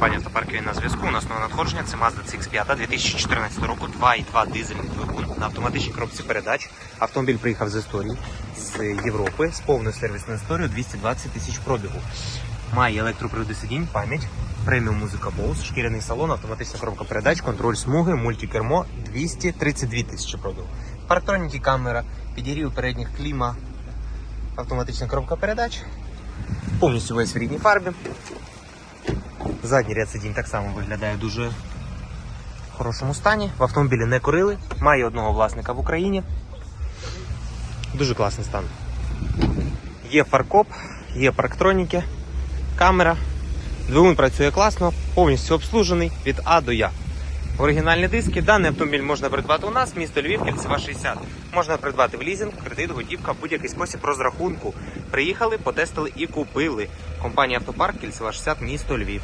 Пані автопарки на зв'язку. У нас нове надходження. Це Mazda CX-5 2014 року, 2,2 дизельний двигун на автоматичній коробці передач. Автомобіль приїхав з історії з Європи з повною сервісною історією 220 тисяч пробігу. Має електроприводи сидінь, пам'ять, преміум музика Bose, шкіряний салон, автоматична коробка передач, контроль смуги, мультикермо 232 тисячі пробігу. Парктроніки, камера, підігрів передніх кліма, автоматична коробка передач. Повністю весь в рідній фарбі. Задній ряд сидінь так само виглядає дуже в хорошому стані. В автомобілі не курили, має одного власника в Україні. Дуже класний стан. Є фаркоп, є парктроніки, камера. Двигун працює класно, повністю обслужений від А до Я. Оригінальні диски. Даний автомобіль можна придбати у нас, місто Львів, кільцева 60. Можна придбати в лізинг, кредит, готівка, будь-який спосіб розрахунку. Приїхали, потестили і купили. Компанія Автопарк, кільцева 60, місто Львів.